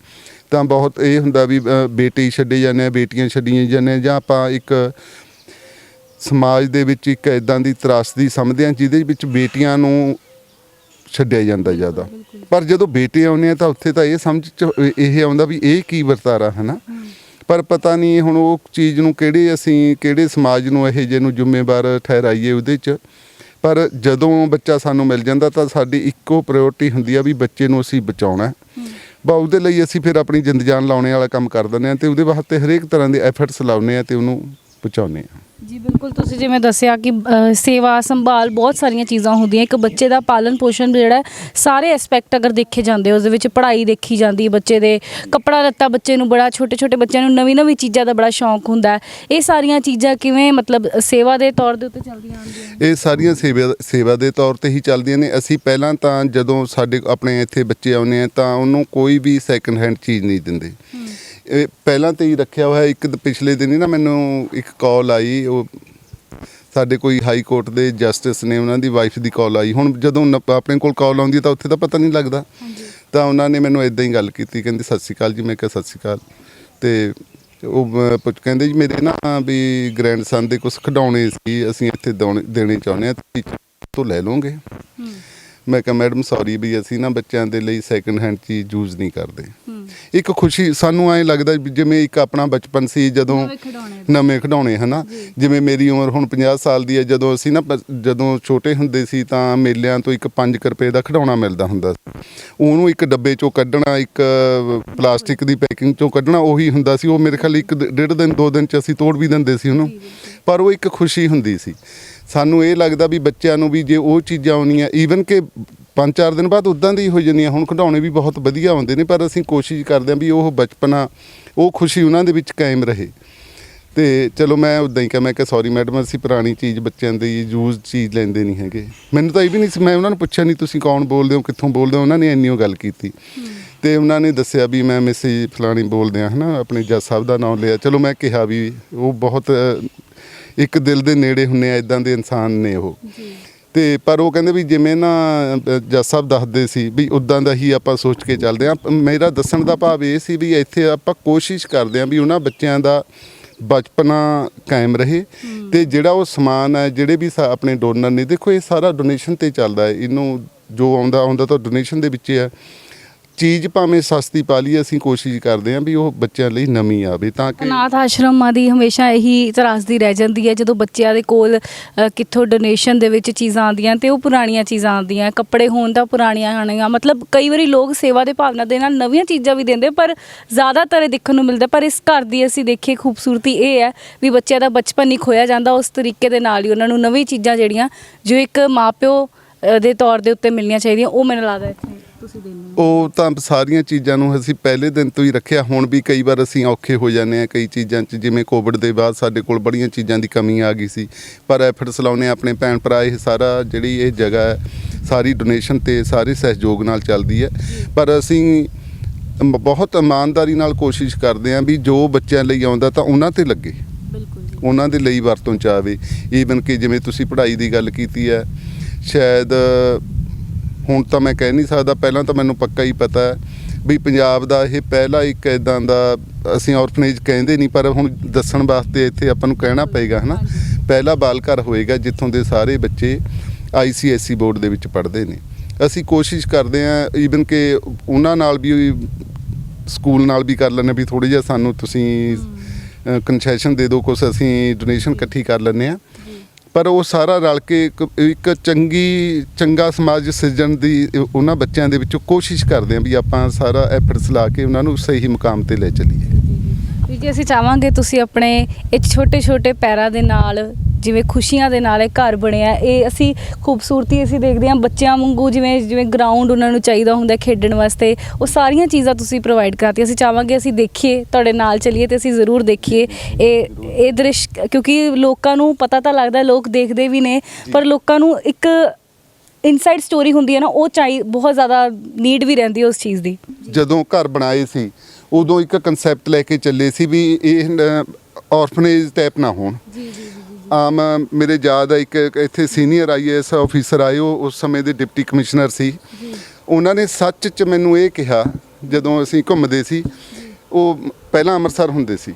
ਤਾਂ ਬਹੁਤ ਇਹ ਹੁੰਦਾ ਵੀ ਬੇਟੇ ਹੀ ਛੱਡੇ ਜਾਂਦੇ ਆ ਬੇਟੀਆਂ ਛੱਡੀਆਂ ਜਾਂਦੇ ਆ ਜਾਂ ਆਪਾਂ ਇੱਕ ਸਮਾਜ ਦੇ ਵਿੱਚ ਇੱਕ ਇਦਾਂ ਦੀ ਤਰਾਸਦੀ ਸਮਝਦੇ ਆ ਜਿਹਦੇ ਵਿੱਚ ਬੇਟੀਆਂ ਨੂੰ ਛੱਡਿਆ ਜਾਂਦਾ ਜ਼ਿਆਦਾ। ਪਰ ਜਦੋਂ ਬੇਟੇ ਆਉਂਦੇ ਆ ਤਾਂ ਉੱਥੇ ਤਾਂ ਇਹ ਸਮਝ ਚ ਇਹ ਆਉਂਦਾ ਵੀ ਇਹ ਕੀ ਵਰਤਾਰਾ ਹੈ। ਨਾ ਪਰ ਪਤਾ ਨਹੀਂ ਹੁਣ ਉਹ ਚੀਜ਼ ਨੂੰ ਕਿਹੜੇ ਅਸੀਂ ਕਿਹੜੇ ਸਮਾਜ ਨੂੰ ਇਹ ਜੇ ਨੂੰ ਜ਼ਿੰਮੇਵਾਰ ਠਹਿਰਾਈਏ ਉਹਦੇ 'ਚ। ਪਰ ਜਦੋਂ ਬੱਚਾ ਸਾਨੂੰ ਮਿਲ ਜਾਂਦਾ ਤਾਂ ਸਾਡੀ ਇੱਕੋ ਪ੍ਰਾਇੋਰਟੀ ਹੁੰਦੀ ਆ ਵੀ ਬੱਚੇ ਨੂੰ ਅਸੀਂ ਬਚਾਉਣਾ। ਬਾ ਉਹਦੇ ਲਈ ਅਸੀਂ ਫਿਰ ਆਪਣੀ ਜਿੰਦ ਜਾਨ ਲਾਉਣੇ ਵਾਲਾ ਕੰਮ ਕਰ ਦਿੰਦੇ ਆ ਤੇ ਉਹਦੇ ਵਾਸਤੇ ਹਰੇਕ ਤਰ੍ਹਾਂ ਦੇ ਐਫਰਟਸ ਲਾਉਨੇ ਆ ਤੇ ਉਹਨੂੰ ਬਚਾਉਨੇ ਆ ਜੀ ਬਿਲਕੁਲ ਤੁਸੀਂ ਜਿਵੇਂ ਦੱਸਿਆ ਕਿ ਅ, ਸੇਵਾ ਸੰਭਾਲ ਬਹੁਤ ਸਾਰੀਆਂ ਚੀਜ਼ਾਂ ਹੁੰਦੀਆਂ। ਇੱਕ ਬੱਚੇ ਦਾ ਪਾਲਣ ਪੋਸ਼ਣ ਜਿਹੜਾ ਹੈ, ਸਾਰੇ ਐਸਪੈਕਟ ਅਗਰ ਦੇਖੇ ਜਾਂਦੇ ਉਸ ਦੇ ਵਿੱਚ ਪੜ੍ਹਾਈ ਦੇਖੀ ਜਾਂਦੀ ਹੈ ਬੱਚੇ ਦੇ ਕੱਪੜਾ ਲੱਤਾ ਬੱਚੇ ਨੂੰ ਬੜਾ ਛੋਟੇ ਛੋਟੇ ਬੱਚਿਆਂ ਨੂੰ ਨਵੀਂ ਨਵੀਂ ਚੀਜ਼ਾਂ ਦਾ ਬੜਾ ਸ਼ੌਂਕ ਹੁੰਦਾ ਹੈ। ਇਹ ਸਾਰੀਆਂ ਚੀਜ਼ਾਂ ਕਿਵੇਂ ਮਤਲਬ ਸੇਵਾ ਦੇ ਤੌਰ ਦੇ ਉੱਤੇ ਚੱਲਦੀਆਂ ਆਉਂਦੀਆਂ ਇਹ ਸਾਰੀਆਂ ਸੇਵਾ ਸੇਵਾ ਦੇ ਤੌਰ ਤੇ ਹੀ ਚੱਲਦੀਆਂ ਨੇ। ਅਸੀਂ ਪਹਿਲਾਂ ਤਾਂ ਜਦੋਂ ਸਾਡੇ ਆਪਣੇ ਇੱਥੇ ਬੱਚੇ ਆਉਂਦੇ ਆ ਤਾਂ ਉਹਨੂੰ ਕੋਈ ਵੀ ਸੈਕੰਡ ਹੈਂਡ ਚੀਜ਼ ਨਹੀਂ ਦਿੰਦੇ। ਇਹ ਪਹਿਲਾਂ ਤੇ ਹੀ ਰੱਖਿਆ ਹੋਇਆ ਇੱਕ ਪਿਛਲੇ ਦਿਨ ਹੀ ਨਾ ਮੈਨੂੰ ਇੱਕ ਕਾਲ ਆਈ ਉਹ ਸਾਡੇ ਕੋਈ ਹਾਈ ਕੋਰਟ ਦੇ ਜਸਟਿਸ ਨੇ ਉਹਨਾਂ ਦੀ ਵਾਈਫ ਦੀ ਕਾਲ ਆਈ। ਹੁਣ ਜਦੋਂ ਆਪਣੇ ਕੋਲ ਕਾਲ ਆਉਂਦੀ ਤਾਂ ਉੱਥੇ ਤਾਂ ਪਤਾ ਨਹੀਂ ਲੱਗਦਾ। ਤਾਂ ਉਹਨਾਂ ਨੇ ਮੈਨੂੰ ਇਦਾਂ ਹੀ ਗੱਲ ਕੀਤੀ ਕਹਿੰਦੇ ਸਤਿ ਸ਼੍ਰੀ ਅਕਾਲ ਜੀ। ਮੈਂ ਕਿਹਾ ਸਤਿ ਸ਼੍ਰੀ ਅਕਾਲ। ਤੇ ਉਹ ਪੁੱਛ- ਕਹਿੰਦੇ ਜੀ ਮੇਰੇ ਨਾ ਵੀ ਗ੍ਰੈਂਡਸਨ ਦੇ ਕੁਝ ਖਿਡੌਣੇ ਸੀ ਅਸੀਂ ਇੱਥੇ ਦੋਣੇ- ਦੇਣੇ ਚਾਹੁੰਦੇ ਆ ਤੁਸੀਂ ਤੋਂ ਲੈ ਲਓਗੇ? ਮੈਂ ਕਿਹਾ ਮੈਡਮ ਸੌਰੀ ਵੀ ਅਸੀਂ ਨਾ ਬੱਚਿਆਂ ਦੇ ਲਈ ਸੈਕੰਡ ਹੈਂਡ ਚੀਜ਼ ਯੂਜ਼ ਨਹੀਂ ਕਰਦੇ। ਇੱਕ ਖੁਸ਼ੀ ਸਾਨੂੰ ਐਂ ਲੱਗਦਾ ਜਿਵੇਂ ਇੱਕ ਆਪਣਾ ਬਚਪਨ ਸੀ ਜਦੋਂ ਨਵੇਂ ਖਿਡੌਣੇ ਹਨਾ? ਜਿਵੇਂ ਮੇਰੀ ਉਮਰ ਹੁਣ 50 ਸਾਲ ਦੀ ਹੈ ਜਦੋਂ ਅਸੀਂ ਨਾ ਜਦੋਂ ਛੋਟੇ ਹੁੰਦੇ ਸੀ ਤਾਂ ਮੇਲਿਆਂ ਤੋਂ ਇੱਕ 5 ਰੁਪਏ ਦਾ ਖਿਡੌਣਾ ਮਿਲਦਾ ਹੁੰਦਾ ਸੀ। ਉਹਨੂੰ ਇੱਕ ਡੱਬੇ ਚੋਂ ਕੱਢਣਾ ਇੱਕ ਪਲਾਸਟਿਕ ਦੀ ਪੈਕਿੰਗ ਚੋਂ ਕੱਢਣਾ ਉਹੀ ਹੁੰਦਾ ਸੀ। ਉਹ ਮੇਰੇ ਖਿਆਲ ਇੱਕ ਡੇਢ ਦਿਨ ਦੋ ਦਿਨ ਚ ਅਸੀਂ ਤੋੜ ਵੀ ਦਿੰਦੇ ਸੀ ਉਹਨੂੰ। ਪਰ ਉਹ ਇੱਕ ਖੁਸ਼ੀ ਹੁੰਦੀ ਸੀ। ਸਾਨੂੰ ਇਹ ਲੱਗਦਾ ਵੀ ਬੱਚਿਆਂ ਨੂੰ ਵੀ ਜੇ ਉਹ ਚੀਜ਼ਾਂ ਆਉਣੀਆਂ ਈਵਨ ਕਿ ਪੰਜ ਚਾਰ ਦਿਨ ਬਾਅਦ ਉਦਾਂ ਦੀ ਹੋ ਜਾਂਦੀਆਂ ਹੁਣ ਖਿਡੌਣੇ ਵੀ ਬਹੁਤ ਵਧੀਆ ਹੁੰਦੇ ਨੇ ਪਰ ਅਸੀਂ ਕੋਸ਼ਿਸ਼ ਕਰਦੇ ਹਾਂ ਵੀ ਉਹ ਬਚਪਨਾ ਉਹ ਖੁਸ਼ੀ ਉਹਨਾਂ ਦੇ ਵਿੱਚ ਕਾਇਮ ਰਹੇ। ਤੇ ਚਲੋ ਮੈਂ ਉਦਾਂ ਹੀ ਕਿਹਾ ਮੈਂ ਕਿਹਾ ਸੌਰੀ ਮੈਡਮ ਅਸੀਂ ਪੁਰਾਣੀ ਚੀਜ਼ ਬੱਚਿਆਂ ਦੀ ਯੂਜ਼ ਚੀਜ਼ ਲੈਂਦੇ ਨਹੀਂ ਹੈਗੇ। ਮੈਨੂੰ ਤਾਂ ਇਹ ਵੀ ਨਹੀਂ ਸੀ ਮੈਂ ਉਹਨਾਂ ਨੂੰ ਪੁੱਛਿਆ ਨਹੀਂ ਤੁਸੀਂ ਕੌਣ ਬੋਲਦੇ ਹੋ ਕਿੱਥੋਂ ਬੋਲਦੇ ਹੋ? ਉਹਨਾਂ ਨੇ ਇੰਨੀ ਉਹ ਗੱਲ ਕੀਤੀ। ਤੇ ਉਹਨਾਂ ਨੇ ਦੱਸਿਆ ਵੀ ਮੈਂ ਮੈਸੇਜ ਫਲਾਣੀ ਬੋਲਦੇ ਆ ਹਨਾ ਆਪਣੇ ਜੱਜ ਸਾਹਿਬ ਦਾ ਨਾਮ ਲਿਆ। ਚਲੋ ਮੈਂ ਕਿਹਾ ਵੀ ਉਹ ਬਹੁਤ ਇੱਕ ਦਿਲ ਦੇ ਨੇੜੇ ਹੁੰਨੇ ਆ ਇਦਾਂ ਦੇ ਇਨਸਾਨ ਨੇ ਉਹ। ਤੇ ਪਰ ਉਹ ਕਹਿੰਦੇ ਵੀ ਜਿਵੇਂ ਨਾ ਜੱਜ ਸਾਹਿਬ ਦੱਸਦੇ ਸੀ ਵੀ ਉਦਾਂ ਦਾ ਹੀ ਆਪਾਂ ਸੋਚ ਕੇ ਚੱਲਦੇ ਆ। ਮੇਰਾ ਦੱਸਣ ਦਾ ਭਾਵ ਇਹ ਸੀ ਵੀ ਇੱਥੇ ਆਪਾਂ ਕੋਸ਼ਿਸ਼ ਕਰਦੇ ਆ ਵੀ ਉਹਨਾਂ ਬੱਚਿਆਂ ਦਾ ਬਚਪਨਾ ਕਾਇਮ ਰਹੇ। ਤੇ ਜਿਹੜਾ ਉਹ ਸਮਾਨ ਹੈ ਜਿਹੜੇ ਵੀ ਆਪਣੇ ਡੋਨਰ ਨੇ ਦੇਖੋ ਇਹ ਸਾਰਾ ਡੋਨੇਸ਼ਨ ਤੇ ਚੱਲਦਾ ਹੈ। ਇਹਨੂੰ ਜੋ ਆਉਂਦਾ ਆਉਂਦਾ ਤਾਂ ਡੋਨੇਸ਼ਨ ਦੇ ਵਿੱਚ ਹੈ। ਚੀਜ਼ ਭਾਵੇਂ ਸਸਤੀ ਪਾ ਲਈ ਅਸੀਂ ਕੋਸ਼ਿਸ਼ ਕਰਦੇ ਹਾਂ ਵੀ ਉਹ ਬੱਚਿਆਂ ਲਈ ਨਵੀਂ ਆਵੇ ਤਾਂ ਕਿ ਅਨਾਥ ਆਸ਼ਰਮਾਂ ਦੀ ਹਮੇਸ਼ਾ ਇਹੀ ਤਰਾਸਦੀ ਰਹਿ ਜਾਂਦੀ ਹੈ ਜਦੋਂ ਬੱਚਿਆਂ ਦੇ ਕੋਲ ਅ, ਕਿੱਥੋਂ ਡੋਨੇਸ਼ਨ ਦੇ ਵਿੱਚ ਚੀਜ਼ਾਂ ਆਉਂਦੀਆਂ ਤੇ ਉਹ ਪੁਰਾਣੀਆਂ ਚੀਜ਼ਾਂ ਆਉਂਦੀਆਂ ਕੱਪੜੇ ਹੋਣ ਤਾਂ ਪੁਰਾਣੀਆਂ ਆਣੀਆਂ ਮਤਲਬ ਕਈ ਵਾਰੀ ਲੋਕ ਸੇਵਾ ਦੇ ਭਾਵਨਾ ਦੇ ਨਾਲ ਨਵੀਆਂ ਚੀਜ਼ਾਂ ਵੀ ਦਿੰਦੇ ਪਰ ਜ਼ਿਆਦਾਤਰ ਇਹ ਦੇਖਣ ਨੂੰ ਮਿਲਦਾ ਪਰ ਇਸ ਘਰ ਦੀ ਅਸੀਂ ਦੇਖੀਏ ਖੂਬਸੂਰਤੀ ਇਹ ਹੈ ਵੀ ਬੱਚਿਆਂ ਦਾ ਬਚਪਨ ਨਹੀਂ ਖੋਇਆ ਜਾਂਦਾ ਉਸ ਤਰੀਕੇ ਦੇ ਨਾਲ ਹੀ ਉਹਨਾਂ ਨੂੰ ਨਵੀਂ ਚੀਜ਼ਾਂ ਜਿਹੜੀਆਂ ਜੋ ਇੱਕ ਮਾਪਿਓ ਅ, ਦੇ ਤੌਰ ਦੇ ਉੱਤੇ ਮਿਲਣੀਆਂ ਚਾਹੀਦੀਆਂ ਉਹ ਮੈਨੂੰ ਲੱਗਦਾ ਇੱਥੇ। ਤੁਸੀਂ ਦਿੰਦੇ ਹੋ? ਉਹ ਤਾਂ ਸਾਰੀਆਂ ਚੀਜ਼ਾਂ ਨੂੰ ਅਸੀਂ ਪਹਿਲੇ ਦਿਨ ਤੋਂ ਹੀ ਰੱਖਿਆ। ਹੁਣ ਵੀ ਕਈ ਵਾਰ ਅਸੀਂ ਔਖੇ ਹੋ ਜਾਂਦੇ ਆ ਕਈ ਚੀਜ਼ਾਂ 'ਚ। ਜਿਵੇਂ ਕੋਵਿਡ ਦੇ ਬਾਅਦ ਸਾਡੇ ਕੋਲ ਬੜੀਆਂ ਚੀਜ਼ਾਂ ਦੀ ਕਮੀ ਆ ਗਈ ਸੀ। ਪਰ ਐਫਰਟਸ ਲਾਉਨੇ ਆਪਣੇ ਭੈਣ ਭਰਾ ਇਹ ਸਾਰਾ ਜਿਹੜੀ ਇਹ ਜਗ੍ਹਾ ਹੈ ਸਾਰੀ ਡੋਨੇਸ਼ਨ ਤੇ ਸਾਰੇ ਸਹਿਯੋਗ ਨਾਲ ਚੱਲਦੀ ਹੈ। ਪਰ ਅਸੀਂ ਬਹੁਤ ਇਮਾਨਦਾਰੀ ਨਾਲ ਕੋਸ਼ਿਸ਼ ਕਰਦੇ ਹਾਂ ਵੀ ਜੋ ਬੱਚਿਆਂ ਲਈ ਆਉਂਦਾ ਤਾਂ ਉਹਨਾਂ ਤੇ ਲੱਗੇ। ਬਿਲਕੁਲ ਉਹਨਾਂ ਦੇ ਲਈ ਵਰਤੋਂ ਚ ਆਵੇ। ਈਵਨ ਕਿ ਜਿਵੇਂ ਤੁਸੀਂ ਪੜ੍ਹਾਈ ਦੀ ਗੱਲ ਕੀਤੀ ਹੈ ਸ਼ਾਇਦ ਹੁਣ ਤਾਂ ਮੈਂ ਕਹਿ ਨਹੀਂ ਸਕਦਾ ਪਹਿਲਾਂ ਤਾਂ ਮੈਨੂੰ ਪੱਕਾ ਹੀ ਪਤਾ ਹੈ ਵੀ ਪੰਜਾਬ ਦਾ ਇਹ ਪਹਿਲਾ ਇੱਕ ਇਦਾਂ ਦਾ ਅਸੀਂ ਔਰਫਨੇਜ ਕਹਿੰਦੇ ਨਹੀਂ ਪਰ ਹੁਣ ਦੱਸਣ ਵਾਸਤੇ ਇੱਥੇ ਆਪਾਂ ਨੂੰ ਕਹਿਣਾ ਪਏਗਾ ਹਨਾ? ਪਹਿਲਾ ਬਾਲ ਘਰ ਹੋਏਗਾ ਜਿੱਥੋਂ ਦੇ ਸਾਰੇ ਬੱਚੇ ਆਈਸੀਐਸਸੀ ਬੋਰਡ ਦੇ ਵਿੱਚ ਪੜ੍ਹਦੇ ਨੇ। ਅਸੀਂ ਕੋਸ਼ਿਸ਼ ਕਰਦੇ ਹਾਂ ਈਵਨ ਕਿ ਉਹਨਾਂ ਨਾਲ ਵੀ ਸਕੂਲ ਨਾਲ ਵੀ ਕਰ ਲੈਂਦੇ ਵੀ ਥੋੜੀ ਜਿਹਾ ਸਾਨੂੰ ਤੁਸੀਂ ਕਨਸੈਸ਼ਨ ਦੇ ਦਿਓ ਕੁਛ ਅਸੀਂ ਡੋਨੇਸ਼ਨ ਇਕੱਠੀ ਕਰ ਲੈਂਦੇ ਆ ਪਰ ਉਹ ਸਾਰਾ ਰਲ ਕੇ ਇੱਕ ਇੱਕ ਚੰਗੀ, ਚੰਗਾ ਸਮਾਜ ਸਿਰਜਣ ਦੀ ਉਹਨਾਂ ਬੱਚਿਆਂ ਦੇ ਵਿੱਚੋਂ ਕੋਸ਼ਿਸ਼ ਕਰਦੇ ਆ ਵੀ ਆਪਾਂ ਸਾਰਾ ਐਫਰਟਸ ਲਾ ਕੇ ਉਹਨਾਂ ਨੂੰ ਸਹੀ ਮੁਕਾਮ ਤੇ ਲੈ ਚੱਲੀਏ। ਵੀ ਜੀ ਅਸੀਂ ਚਾਹਾਂਗੇ ਤੁਸੀਂ ਆਪਣੇ ਇਹ ਛੋਟੇ ਛੋਟੇ ਪੈਰਾਂ ਦੇ ਨਾਲ ਜਿਵੇਂ ਖੁਸ਼ੀਆਂ ਦੇ ਨਾਲ ਇਹ ਘਰ ਬਣਿਆ ਇਹ ਅਸੀਂ ਖੂਬਸੂਰਤੀ ਅਸੀਂ ਦੇਖਦੇ ਹਾਂ ਬੱਚਿਆਂ ਵਾਂਗੂ ਜਿਵੇਂ ਜਿਵੇਂ ਗਰਾਊਂਡ ਉਹਨਾਂ ਨੂੰ ਚਾਹੀਦਾ ਹੁੰਦਾ ਖੇਡਣ ਵਾਸਤੇ ਉਹ ਸਾਰੀਆਂ ਚੀਜ਼ਾਂ ਤੁਸੀਂ ਪ੍ਰੋਵਾਈਡ ਕਰਾਤੀ ਅਸੀਂ ਚਾਹਾਂਗੇ ਅਸੀਂ ਦੇਖੀਏ ਤੁਹਾਡੇ ਨਾਲ ਚੱਲੀਏ ਤੇ ਅਸੀਂ ਜ਼ਰੂਰ ਦੇਖੀਏ। ਇਹ ਇਹ ਦ੍ਰਿਸ਼ ਕਿਉਂਕਿ ਲੋਕਾਂ ਨੂੰ ਪਤਾ ਤਾਂ ਲੱਗਦਾ ਲੋਕ ਦੇਖਦੇ ਵੀ ਨੇ ਪਰ ਲੋਕਾਂ ਨੂੰ ਇੱਕ ਇਨਸਾਈਡ ਸਟੋਰੀ ਹੁੰਦੀ ਹੈ ਨਾ ਉਹ ਚਾਹੀ ਬਹੁਤ ਜ਼ਿਆਦਾ ਨੀਡ ਵੀ ਰਹਿੰਦੀ ਹੈ ਉਸ ਚੀਜ਼ ਦੀ। ਜਦੋਂ ਘਰ ਬਣਾਏ ਸੀ ਉਦੋਂ ਇੱਕ ਕਨਸੈਪਟ ਲੈ ਕੇ ਚੱਲੇ ਸੀ ਵੀ ਇਹ ਆਰਫਨੇਜ ਟਾਈਪ ਨਾ ਹੋਣ। ਜੀ ਜੀ ਆਮ ਮੇਰੇ ਯਾਦ ਆ ਇੱਕ ਇੱਥੇ ਸੀਨੀਅਰ ਆਈਏਐਸ ਆਫੀਸਰ ਆਏ ਉਹ ਉਸ ਸਮੇਂ ਦੇ ਡਿਪਟੀ ਕਮਿਸ਼ਨਰ ਸੀ। ਉਹਨਾਂ ਨੇ ਸੱਚ ਚ ਮੈਨੂੰ ਇਹ ਕਿਹਾ ਜਦੋਂ ਅਸੀਂ ਘੁੰਮਦੇ ਸੀ ਉਹ ਪਹਿਲਾਂ ਅੰਮ੍ਰਿਤਸਰ ਹੁੰਦੇ ਸੀ।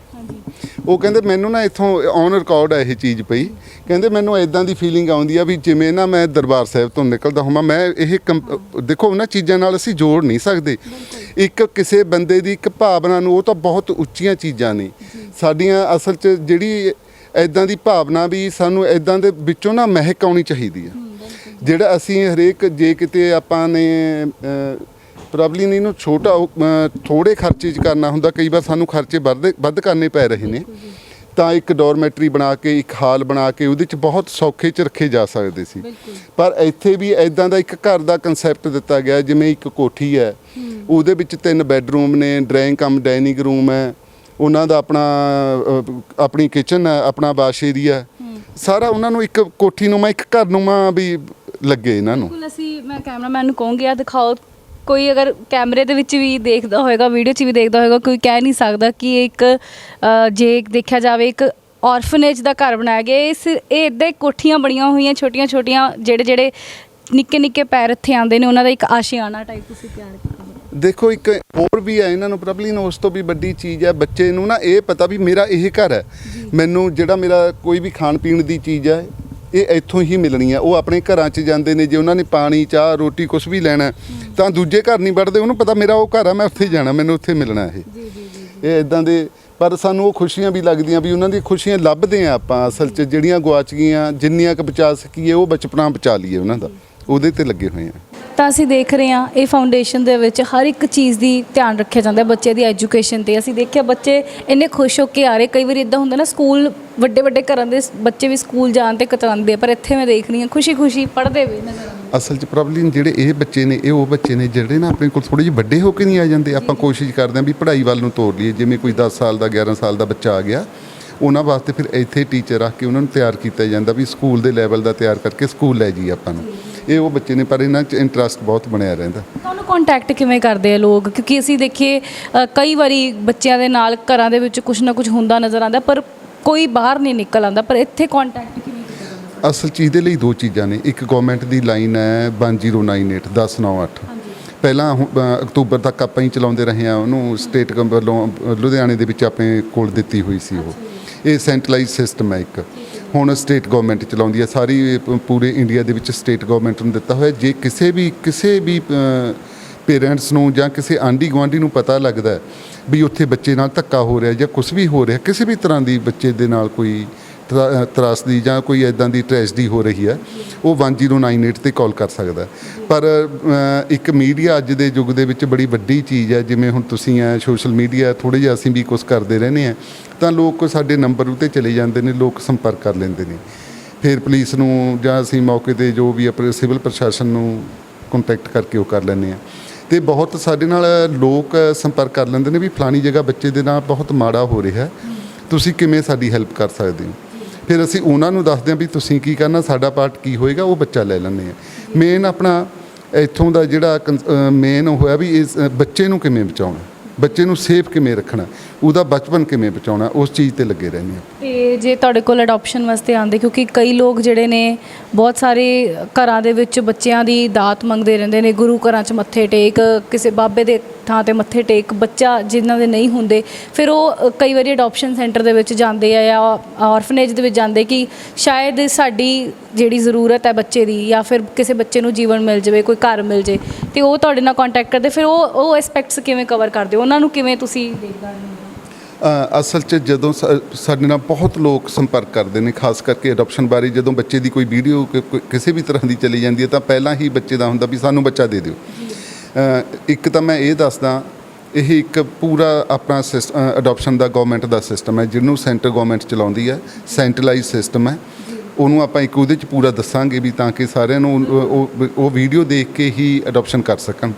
ਉਹ ਕਹਿੰਦੇ ਮੈਨੂੰ ਨਾ ਇੱਥੋਂ ਔਨ ਰਿਕਾਰਡ ਆ ਇਹ ਚੀਜ਼ ਪਈ। ਕਹਿੰਦੇ ਮੈਨੂੰ ਇਦਾਂ ਦੀ ਫੀਲਿੰਗ ਆਉਂਦੀ ਆ ਵੀ ਜਿਵੇਂ ਨਾ ਮੈਂ ਦਰਬਾਰ ਸਾਹਿਬ ਤੋਂ ਨਿਕਲਦਾ ਹਾਂ ਮੈਂ ਇਹ ਦੇਖੋ ਉਹਨਾਂ ਚੀਜ਼ਾਂ ਨਾਲ ਅਸੀਂ ਜੋੜ ਨਹੀਂ ਸਕਦੇ। ਇੱਕ ਕਿਸੇ ਬੰਦੇ ਦੀ ਇੱਕ ਭਾਵਨਾ ਨੂੰ ਉਹ ਤਾਂ ਬਹੁਤ ਉੱਚੀਆਂ ਚੀਜ਼ਾਂ ਨੇ। ਸਾਡੀਆਂ ਅਸਲ 'ਚ ਜਿਹੜੀ ਇਦਾਂ ਦੀ ਭਾਵਨਾ ਵੀ ਸਾਨੂੰ ਇਦਾਂ ਦੇ ਵਿੱਚੋਂ ਨਾ ਮਹਿਕ ਆਉਣੀ ਚਾਹੀਦੀ ਆ। ਜਿਹੜਾ ਅਸੀਂ ਹਰੇਕ ਜੇ ਕਿਤੇ ਆਪਾਂ ਨੇ ਪ੍ਰੋਬਬਲੀ ਨਹੀਂ ਨੂੰ ਛੋਟਾ ਥੋੜੇ ਖਰਚੇ 'ਚ ਕਰਨਾ ਹੁੰਦਾ ਕਈ ਵਾਰ ਸਾਨੂੰ ਖਰਚੇ ਵੱਧ ਵੱਧ ਕਰਨੇ ਪੈ ਰਹੇ ਨੇ। ਤਾਂ ਇੱਕ ਡੋਰਮੈਟਰੀ ਬਣਾ ਕੇ ਇੱਕ ਹਾਲ ਬਣਾ ਕੇ ਉਹਦੇ 'ਚ ਬਹੁਤ ਸੌਖੇ 'ਚ ਰੱਖੇ ਜਾ ਸਕਦੇ ਸੀ। ਪਰ ਇੱਥੇ ਵੀ ਐਦਾਂ ਦਾ ਇੱਕ ਘਰ ਦਾ ਕਨਸੈਪਟ ਦਿੱਤਾ ਗਿਆ ਜਿਵੇਂ ਇੱਕ ਕੋਠੀ ਹੈ। ਉਹਦੇ ਵਿੱਚ ਤਿੰਨ ਬੈੱਡਰੂਮ ਨੇ ਡਰਾਇੰਗ ਕਮ ਡਾਈਨਿੰਗ ਰੂਮ ਹੈ। ਉਹਨਾਂ ਦਾ ਆਪਣਾ ਆਪਣੀ ਕਿਚਨ ਹੈ ਆਪਣਾ ਵਾਸ਼ ਏਰੀਆ ਸਾਰਾ ਉਹਨਾਂ ਨੂੰ ਇੱਕ ਕੋਠੀ ਨੂੰ ਮੈਂ ਇੱਕ ਘਰ ਨੂੰ ਵੀ ਲੱਗੇ ਇਹਨਾਂ ਨੂੰ। ਬਿਲਕੁਲ ਅਸੀਂ ਮੈਂ ਕੈਮਰਾਮੈਨ ਨੂੰ ਕਹੂੰਗੀ ਆ ਦਿਖਾਓ ਕੋਈ ਅਗਰ ਕੈਮਰੇ ਦੇ ਵਿੱਚ ਵੀ ਦੇਖਦਾ ਹੋਏਗਾ ਵੀਡੀਓ 'ਚ ਵੀ ਦੇਖਦਾ ਹੋਏਗਾ ਕੋਈ ਕਹਿ ਨਹੀਂ ਸਕਦਾ ਕਿ ਇਹ ਇੱਕ ਅ, ਜੇ ਦੇਖਿਆ ਜਾਵੇ ਇੱਕ ਆਰਫਨੇਜ ਦਾ ਘਰ ਬਣਾਇਆ ਗਿਆ। ਇਸ ਇਹ ਇਦਾਂ ਹੀ ਕੋਠੀਆਂ ਬਣੀਆਂ ਹੋਈਆਂ ਛੋਟੀਆਂ ਛੋਟੀਆਂ ਜਿਹੜੇ ਜਿਹੜੇ ਨਿੱਕੇ ਨਿੱਕੇ ਪੈਰ ਇੱਥੇ ਆਉਂਦੇ ਨੇ ਉਹਨਾਂ ਦਾ ਇੱਕ ਆਸ਼ਿਆਨਾ ਟਾਈਪ ਤੁਸੀਂ ਤਿਆਰ ਕੀਤਾ ਹੋਇਆ। ਦੇਖੋ ਇੱਕ ਹੋਰ ਵੀ ਹੈ ਇਹਨਾਂ ਨੂੰ ਪ੍ਰਬਲੀ ਨੂੰ ਉਸ ਤੋਂ ਵੀ ਵੱਡੀ ਚੀਜ਼ ਹੈ ਬੱਚੇ ਨੂੰ ਨਾ ਇਹ ਪਤਾ ਵੀ ਮੇਰਾ ਇਹ ਘਰ ਹੈ। ਮੈਨੂੰ ਜਿਹੜਾ ਮੇਰਾ ਕੋਈ ਵੀ ਖਾਣ ਪੀਣ ਦੀ ਚੀਜ਼ ਹੈ ਇਹ ਇੱਥੋਂ ਹੀ ਮਿਲਣੀ ਹੈ ਉਹ ਆਪਣੇ ਘਰਾਂ 'ਚ ਜਾਂਦੇ ਨੇ ਜੇ ਉਹਨਾਂ ਨੇ ਪਾਣੀ ਚਾਹ ਰੋਟੀ ਕੁਝ ਵੀ ਲੈਣਾ ਤਾਂ ਦੂਜੇ ਘਰ ਨਹੀਂ ਵੜਦੇ ਉਹਨੂੰ ਪਤਾ ਮੇਰਾ ਉਹ ਘਰ ਹੈ ਮੈਂ ਉੱਥੇ ਜਾਣਾ ਮੈਨੂੰ ਉੱਥੇ ਮਿਲਣਾ ਇਹ। ਇਹ ਇਦਾਂ ਦੇ ਪਰ ਸਾਨੂੰ ਉਹ ਖੁਸ਼ੀਆਂ ਵੀ ਲੱਗਦੀਆਂ ਵੀ ਉਹਨਾਂ ਦੀ ਖੁਸ਼ੀਆਂ ਲੱਭਦੇ ਆ ਆਪਾਂ ਅਸਲ 'ਚ ਜਿਹੜੀਆਂ ਗਵਾਚ ਗਈਆਂ ਜਿੰਨੀਆਂ ਕੁ ਬਚਾ ਸਕੀਏ ਉਹ ਬਚਪਨਾ ਬਚਾ ਲਈਏ ਉਹਨਾਂ ਦਾ। ਉਹਦੇ ਤੇ ਲੱਗੇ ਹੋਏ ਆ। ਤਾਂ ਅਸੀਂ ਦੇਖ ਰਹੇ ਹਾਂ ਇਹ ਫਾਊਂਡੇਸ਼ਨ ਦੇ ਵਿੱਚ ਹਰ ਇੱਕ ਚੀਜ਼ ਦੀ ਧਿਆਨ ਰੱਖਿਆ ਜਾਂਦਾ ਹੈ ਬੱਚੇ ਦੀ ਐਜੂਕੇਸ਼ਨ ਤੇ। ਅਸੀਂ ਦੇਖਿਆ ਬੱਚੇ ਇੰਨੇ ਖੁਸ਼ ਹੋ ਕੇ ਆ ਰਹੇ। ਕਈ ਵਾਰੀ ਇਦਾਂ ਹੁੰਦਾ ਨਾ ਸਕੂਲ ਵੱਡੇ ਵੱਡੇ ਘਰਾਂ ਦੇ ਬੱਚੇ ਵੀ ਸਕੂਲ ਜਾਣ ਤੇ ਕਤਰਾਉਂਦੇ ਪਰ ਇੱਥੇ ਮੈਂ ਦੇਖ ਰਹੀ ਹਾਂ ਖੁਸ਼ੀ ਖੁਸ਼ੀ ਪੜ੍ਹਦੇ ਵੀ ਨਜ਼ਰ ਆਉਂਦੇ ਅਸਲ 'ਚ ਪ੍ਰੋਬਲਮ ਜਿਹੜੇ ਇਹ ਬੱਚੇ ਨੇ ਇਹ ਉਹ ਬੱਚੇ ਨੇ ਜਿਹੜੇ ਨਾ ਆਪਣੇ ਕੋਲ ਥੋੜੇ ਜਿਹੇ ਵੱਡੇ ਹੋ ਕੇ ਨਹੀਂ ਆ ਜਾਂਦੇ। ਆਪਾਂ ਕੋਸ਼ਿਸ਼ ਕਰਦੇ ਹਾਂ ਵੀ ਪੜ੍ਹਾਈ ਵੱਲ ਨੂੰ ਤੋਰ ਲਈਏ। ਜਿਵੇਂ ਕੋਈ 10 ਸਾਲ ਦਾ 11 ਸਾਲ ਦਾ ਬੱਚਾ ਆ ਗਿਆ ਉਹਨਾਂ ਵਾਸਤੇ ਫਿਰ ਇੱਥੇ ਟੀਚਰ ਰੱਖ ਕੇ ਉਹਨਾਂ ਨੂੰ ਤਿਆਰ ਕੀਤਾ ਜਾਂਦਾ ਵੀ ਸਕੂਲ ਦੇ ਲੈਵਲ ਦਾ ਤਿਆਰ ਕਰਕੇ ਸਕੂਲ ਲੈ ਜੀ ਆਪਾਂ ਨੂੰ। ਇਹ ਉਹ ਬੱਚੇ ਨੇ ਪਰ ਇਹਨਾਂ 'ਚ ਇੰਟਰਸਟ ਬਹੁਤ ਬਣਿਆ ਰਹਿੰਦਾ। ਤੁਹਾਨੂੰ ਕੰਟੈਕਟ ਕਿਵੇਂ ਕਰਦੇ ਆ ਲੋਕ? ਕਿਉਂਕਿ ਅਸੀਂ ਦੇਖੀਏ ਅ, ਕਈ ਵਾਰੀ ਬੱਚਿਆਂ ਦੇ ਨਾਲ ਘਰਾਂ ਦੇ ਵਿੱਚ ਕੁਝ ਨਾ ਕੁਝ ਹੁੰਦਾ ਨਜ਼ਰ ਆਉਂਦਾ ਪਰ ਕੋਈ ਬਾਹਰ ਨਹੀਂ ਨਿਕਲ ਆਉਂਦਾ। ਪਰ ਇੱਥੇ ਕੰਟੈਕਟ ਕਿਵੇਂ ਕੀਤਾ ਜਾਂਦਾ ਅਸਲ ਚੀਜ਼ ਦੇ ਲਈ ਦੋ ਚੀਜ਼ਾਂ ਨੇ। ਇੱਕ ਗਵਰਨਮੈਂਟ ਦੀ ਲਾਈਨ ਹੈ 1098 1098 ਪਹਿਲਾਂ ਹੁਣ, ਅ, ਅਕਤੂਬਰ ਤੱਕ ਆਪਾਂ ਹੀ ਚਲਾਉਂਦੇ ਰਹੇ ਆ ਉਹਨੂੰ ਸਟੇਟ ਵੱਲੋਂ ਅ, ਲੁਧਿਆਣੇ ਦੇ ਵਿੱਚ ਆਪਣੇ ਕੋਲ ਦਿੱਤੀ ਹੋਈ ਸੀ ਉਹ। ਇਹ ਸੈਂਟਰਲਾਈਜ਼ ਸਿਸਟਮ ਹੈ ਇੱਕ। ਹੁਣ ਸਟੇਟ ਗਵਰਨਮੈਂਟ ਚਲਾਉਂਦੀ ਹੈ, ਸਾਰੀ ਪੂਰੇ ਇੰਡੀਆ ਦੇ ਵਿੱਚ ਸਟੇਟ ਗਵਰਨਮੈਂਟ ਨੂੰ ਦਿੱਤਾ ਹੋਇਆ ਜੇ ਕਿਸੇ ਵੀ ਕਿਸੇ ਵੀ ਪੇਰੈਂਟਸ ਨੂੰ ਜਾਂ ਕਿਸੇ ਆਂਢੀ ਗੁਆਂਢੀ ਨੂੰ ਪਤਾ ਲੱਗਦਾ ਵੀ ਉੱਥੇ ਬੱਚੇ ਨਾਲ ਧੱਕਾ ਹੋ ਰਿਹਾ ਜਾਂ ਕੁਝ ਵੀ ਹੋ ਰਿਹਾ, ਕਿਸੇ ਵੀ ਤਰ੍ਹਾਂ ਦੀ ਬੱਚੇ ਦੇ ਨਾਲ ਕੋਈ ਤਰਾਸਦੀ ਜਾਂ ਕੋਈ ਐਦਾਂ ਦੀ ਟ੍ਰੈਜਡੀ ਹੋ ਰਹੀ ਹੈ, ਉਹ 1098 ਤੇ ਕਾਲ ਕਰ ਸਕਦਾ ਪਰ ਇੱਕ ਮੀਡੀਆ ਅੱਜ ਦੇ ਯੁੱਗ ਦੇ ਵਿੱਚ ਬੜੀ ਵੱਡੀ ਚੀਜ਼ ਹੈ, ਜਿਵੇਂ ਹੁਣ ਤੁਸੀਂ ਆ ਸੋਸ਼ਲ ਮੀਡੀਆ ਥੋੜੇ ਜਿਹਾ ਅਸੀਂ ਵੀ ਕੁਝ ਕਰਦੇ ਰਹਿੰਦੇ ਆ ਤਾਂ ਲੋਕ ਸਾਡੇ ਨੰਬਰ ਉੱਤੇ ਚਲੇ ਜਾਂਦੇ ਨੇ, ਲੋਕ ਸੰਪਰਕ ਕਰ ਲੈਂਦੇ ਨੇ। ਫਿਰ ਪੁਲਿਸ ਨੂੰ ਜਾਂ ਅਸੀਂ ਮੌਕੇ ਤੇ ਜੋ ਵੀ ਆਪਣੇ ਸਿਵਲ ਪ੍ਰਸ਼ਾਸਨ ਨੂੰ ਕੰਟੈਕਟ ਕਰਕੇ ਉਹ ਕਰ ਲੈਂਦੇ ਆ ਤੇ ਬਹੁਤ ਸਾਡੇ ਨਾਲ ਲੋਕ ਸੰਪਰਕ ਕਰ ਲੈਂਦੇ ਨੇ ਵੀ ਫਲਾਣੀ ਜਗ੍ਹਾ ਬੱਚੇ ਦੇ ਨਾਲ ਬਹੁਤ ਮਾੜਾ ਹੋ ਰਿਹਾ ਤੁਸੀਂ ਕਿਵੇਂ ਸਾਡੀ ਹੈਲਪ ਕਰ ਸਕਦੇ ਹੋ? ਫਿਰ ਅਸੀਂ ਉਹਨਾਂ ਨੂੰ ਦੱਸਦੇ ਹਾਂ ਵੀ ਤੁਸੀਂ ਕੀ ਕਰਨਾ, ਸਾਡਾ ਪਾਰਟ ਕੀ ਹੋਏਗਾ, ਉਹ ਬੱਚਾ ਲੈ ਲੈਂਦੇ ਆ। ਮੇਨ ਆਪਣਾ ਇੱਥੋਂ ਦਾ ਜਿਹੜਾ ਮੇਨ ਹੋਇਆ ਵੀ ਇਸ ਬੱਚੇ ਨੂੰ ਕਿਵੇਂ ਬਚਾਉਣਾ। ਬੱਚੇ ਨੂੰ ਸੇਫ ਕਿਵੇਂ ਰੱਖਣਾ, ਉਹਦਾ ਬਚਪਨ ਕਿਵੇਂ ਬਚਾਉਣਾ, ਉਸ ਚੀਜ਼ ਤੇ ਲੱਗੇ ਰਹਿੰਦੇ ਆ ਤੇ ਜੇ ਤੁਹਾਡੇ ਕੋਲ ਅਡਾਪਸ਼ਨ ਵਾਸਤੇ ਆਉਂਦੇ, ਕਿਉਂਕਿ ਕਈ ਲੋਕ ਜਿਹੜੇ ਨੇ ਬਹੁਤ ਸਾਰੇ ਘਰਾਂ ਦੇ ਵਿੱਚ ਬੱਚਿਆਂ ਦੀ ਦਾਤ ਮੰਗਦੇ ਰਹਿੰਦੇ ਨੇ, ਗੁਰੂ ਘਰਾਂ 'ਚ ਮੱਥੇ ਟੇਕ, ਕਿਸੇ ਬਾਬੇ ਦੇ ਥਾਂ ਤੇ ਮੱਥੇ ਟੇਕ, ਬੱਚਾ ਜਿਨ੍ਹਾਂ ਦੇ ਨਹੀਂ ਹੁੰਦੇ, ਫਿਰ ਉਹ ਕਈ ਵਾਰੀ ਅਡਾਪਸ਼ਨ ਸੈਂਟਰ ਦੇ ਵਿੱਚ ਜਾਂਦੇ ਆ ਜਾਂ ਔਰਫਨੇਜ ਦੇ ਵਿੱਚ ਜਾਂਦੇ ਕਿ ਸ਼ਾਇਦ ਸਾਡੀ ਜਿਹੜੀ ਜ਼ਰੂਰਤ ਹੈ ਬੱਚੇ ਦੀ ਜਾਂ ਫਿਰ ਕਿਸੇ ਬੱਚੇ ਨੂੰ ਜੀਵਨ ਮਿਲ ਜਾਵੇ, ਕੋਈ ਘਰ ਮਿਲ ਜੇ ਤੇ ਉਹ ਤੁਹਾਡੇ ਨਾਲ ਕੰਟੈਕਟ ਕਰਦੇ ਫਿਰ ਉਹ ਉਹ ਐਸਪੈਕਟਸ ਕਿਵੇਂ ਕਵਰ ਕਰਦੇ? ਹੋ ਉਹਨਾਂ ਨੂੰ ਕਿਵੇਂ ਤੁਸੀਂ ਦੇਖਦੇ ਹੋ? ਅਸਲ 'ਚ ਜਦੋਂ ਸਾਡੇ ਨਾਲ ਬਹੁਤ ਲੋਕ ਸੰਪਰਕ ਕਰਦੇ ਨੇ ਖਾਸ ਕਰਕੇ ਅਡਾਪਸ਼ਨ ਬਾਰੇ ਜਦੋਂ ਬੱਚੇ ਦੀ ਕੋਈ ਵੀਡੀਓ ਕਿਸੇ ਵੀ ਤਰ੍ਹਾਂ ਦੀ ਚਲੀ ਜਾਂਦੀ ਹੈ ਤਾਂ ਪਹਿਲਾਂ ਹੀ ਬੱਚੇ ਦਾ ਹੁੰਦਾ ਵੀ ਸਾਨੂੰ ਬੱਚਾ ਦੇ ਦਿਓ। ਇੱਕ ਤਾਂ ਮੈਂ ਇਹ ਦੱਸਦਾ ਇਹ ਇੱਕ ਪੂਰਾ ਆਪਣਾ ਅਡਾਪਸ਼ਨ ਦਾ ਗਵਰਨਮੈਂਟ ਦਾ ਸਿਸਟਮ ਹੈ ਜਿਹਨੂੰ ਸੈਂਟਰ ਗਵਰਨਮੈਂਟ ਚਲਾਉਂਦੀ ਹੈ ਸੈਂਟਰਲਾਈਜ਼ ਸਿਸਟਮ ਹੈ। ਉਹਨੂੰ ਆਪਾਂ ਇੱਕ ਉਹਦੇ ਚ ਪੂਰਾ ਦੱਸਾਂਗੇ ਵੀ ਤਾਂ ਕਿ ਸਾਰਿਆਂ ਨੂੰ ਉਹ- ਉਹ ਵੀਡੀਓ ਦੇਖ ਕੇ ਹੀ ਅਡਾਪਸ਼ਨ ਕਰ ਸਕਣ।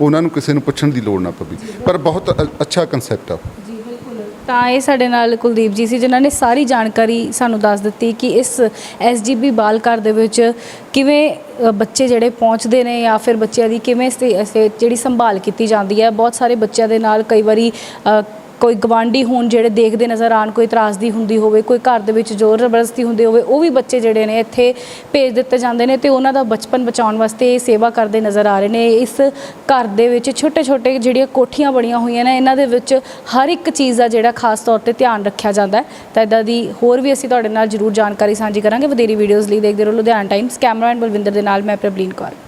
ਉਹਨਾਂ ਨੂੰ ਕਿਸੇ ਨੂੰ ਪੁੱਛਣ ਦੀ ਲੋੜ ਨਾ ਪਵੇ। ਪਰ ਬਹੁਤ ਅੱਛਾ ਕਨਸੈਪਟ ਆ ਜੀ, ਬਿਲਕੁਲ। ਤਾਂ ਇਹ ਸਾਡੇ ਨਾਲ ਕੁਲਦੀਪ ਜੀ ਸੀ, ਜਿਨ੍ਹਾਂ ਨੇ ਸਾਰੀ ਜਾਣਕਾਰੀ ਸਾਨੂੰ ਦੱਸ ਦਿੱਤੀ ਕਿ ਇਸ ਐਸਜੀਬੀ ਬਾਲ ਘਰ ਦੇ ਵਿੱਚ ਕਿਵੇਂ ਬੱਚੇ ਜਿਹੜੇ ਪਹੁੰਚਦੇ ਨੇ ਜਾਂ ਫਿਰ ਬੱਚਿਆਂ ਦੀ ਕਿਵੇਂ ਸੇ- ਸੇ- ਜਿਹੜੀ ਸੰਭਾਲ ਕੀਤੀ ਜਾਂਦੀ ਹੈ। ਬਹੁਤ ਸਾਰੇ ਬੱਚਿਆਂ ਦੇ ਨਾਲ ਕਈ ਵਾਰੀ ਕੋਈ ਗਵਾਂਢੀ ਹੋਣ ਜਿਹੜੇ ਦੇਖਦੇ ਨਜ਼ਰ ਆਣ ਕੋਈ ਤਰਾਸਦੀ ਹੁੰਦੀ ਹੋਵੇ, ਕੋਈ ਘਰ ਦੇ ਵਿੱਚ ਜ਼ੋਰ ਜ਼ਬਰਦਸਤੀ ਹੁੰਦੀ ਹੋਵੇ, ਉਹ ਵੀ ਬੱਚੇ ਜਿਹੜੇ ਨੇ ਇੱਥੇ ਭੇਜ ਦਿੱਤੇ ਜਾਂਦੇ ਨੇ ਤੇ ਉਹਨਾਂ ਦਾ ਬਚਪਨ ਬਚਾਉਣ ਵਾਸਤੇ ਇਹ ਸੇਵਾ ਕਰਦੇ ਨਜ਼ਰ ਆ ਰਹੇ ਨੇ। ਇਸ ਘਰ ਦੇ ਵਿੱਚ ਛੋਟੇ ਛੋਟੇ ਜਿਹੜੀਆਂ ਕੋਠੀਆਂ ਬਣੀਆਂ ਹੋਈਆਂ ਨੇ, ਇਹਨਾਂ ਦੇ ਵਿੱਚ ਹਰ ਇੱਕ ਚੀਜ਼ ਦਾ ਜਿਹੜਾ ਖਾਸ ਤੌਰ ਤੇ ਧਿਆਨ ਰੱਖਿਆ ਜਾਂਦਾ ਹੈ। ਤਾਂ ਇਦਾਂ ਦੀ ਹੋਰ ਵੀ ਅਸੀਂ ਤੁਹਾਡੇ ਨਾਲ ਜ਼ਰੂਰ ਜਾਣਕਾਰੀ ਸਾਂਝੀ ਕਰਾਂਗੇ। ਵਧੇਰੀ ਵੀਡੀਓਜ਼ ਲਈ ਦੇਖਦੇ ਰਹੋ। ਲੁਧਿਆਣਾ ਟਾਈਮਸ ਕੈਮਰਾਮੈਨ ਬਲਵਿੰਦਰ ਦੇ ਨਾਲ, ਮੈਂ ਪ੍ਰਬਲੀਨ ਕੌਰ।